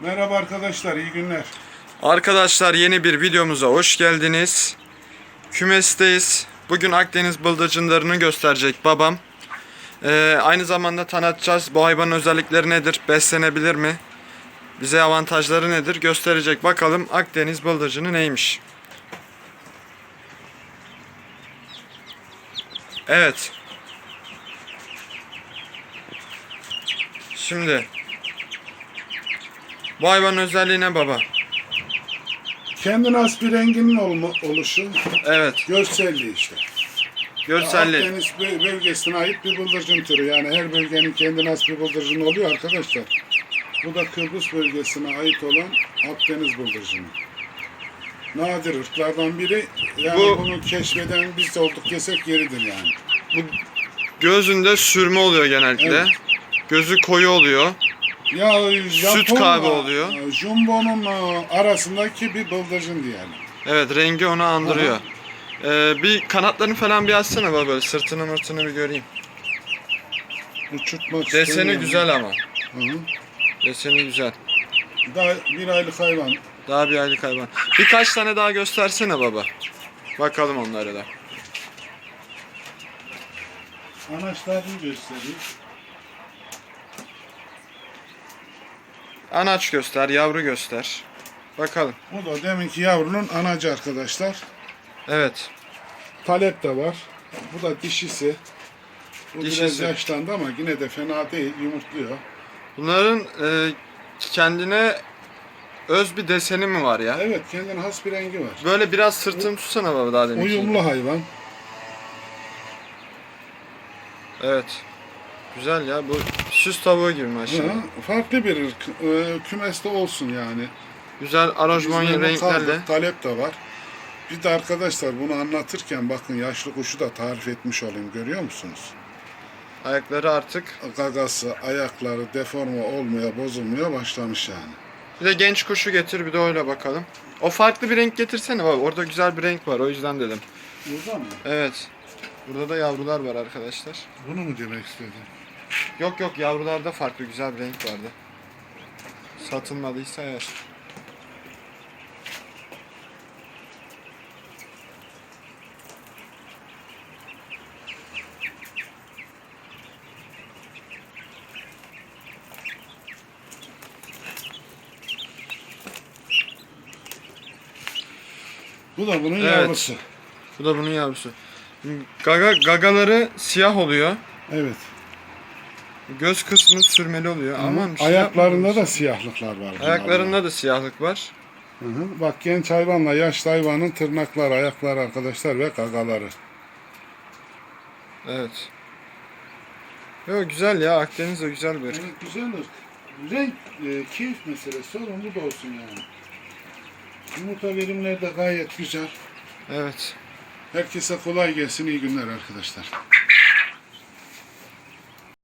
Merhaba arkadaşlar, iyi günler. Arkadaşlar yeni bir videomuza hoş geldiniz. Kümesteyiz. Bugün Akdeniz bıldırcınlarını gösterecek babam. Ee, aynı zamanda tanıtacağız. Bu hayvanın özellikleri nedir? Beslenebilir mi? Bize avantajları nedir? Gösterecek. Bakalım Akdeniz bıldırcını neymiş? Evet. Şimdi bu hayvanın özelliği ne baba? Kendine has bir renginin olma, oluşu, Evet. görselliği işte. Görselliği. Akdeniz bö- bölgesine ait bir bıldırcın türü. Yani her bölgenin kendine has bir bıldırcın oluyor arkadaşlar. Bu da Kıbrıs bölgesine ait olan Akdeniz bıldırcını. Nadir ırklardan biri. Yani Bu- bunu keşfeden biz olduk desek yeridir yani. Bu gözünde sürme oluyor genellikle. Evet. Gözü koyu oluyor. Ya Japonla, kahve oluyor. Jumbo'nun e, arasındaki bir bıldırcın diyelim. Evet rengi onu andırıyor. Ee, bir kanatlarını falan bir açsana baba böyle sırtını mırtını bir göreyim. Uçurtmak Deseni istemiyorum. güzel ama. Hı hı. Deseni güzel. Daha bir aylık hayvan. Daha bir aylık hayvan. Birkaç tane daha göstersene baba. Bakalım onlara da. Anaçlarını göstereyim. Anaç göster, yavru göster. Bakalım. Bu da deminki yavrunun anacı arkadaşlar. Evet. Talep de var. Bu da dişisi. Bu biraz Dişisi. yaşlandı ama yine de fena değil. Yumurtluyor. Bunların e, kendine öz bir deseni mi var ya? Evet kendine has bir rengi var. Böyle biraz sırtını tutsana baba daha demin. Uyumlu hayvan. Evet. Güzel ya bu süs tavuğu gibi maşallah. Farklı bir ırk. Ee, kümeste olsun yani. Güzel aranjman Biz memnun renklerle. Talep de var. Bir de arkadaşlar bunu anlatırken bakın yaşlı kuşu da tarif etmiş olayım. Görüyor musunuz? Ayakları artık. Gagası, ayakları deforme olmaya, bozulmaya başlamış yani. Bir de genç kuşu getir bir de öyle bakalım. O farklı bir renk getirsene baba. Orada güzel bir renk var o yüzden dedim. Burada mı? Evet. Burada da yavrular var arkadaşlar. Bunu mu demek istedin? Yok yok yavrularda farklı güzel bir renk vardı. Satılmadıysa eğer. Bu da bunun Evet. yavrusu. Bu da bunun yavrusu. Gaga, gagaları siyah oluyor. Evet. Göz kısmı sürmeli oluyor. Aman bir şey Ayaklarında da siyahlıklar var. bunların. Ayaklarında da siyahlık var. Hı hı. Bak genç hayvanla yaşlı hayvanın tırnakları, ayakları arkadaşlar ve gagaları. Evet. Yo güzel ya Akdeniz de güzel bir ırk. Evet, güzel ırk. Renk, e, keyif meselesi. Sorun bu da olsun yani. Yumurta verimleri de gayet güzel. Evet. Herkese kolay gelsin. iyi günler arkadaşlar.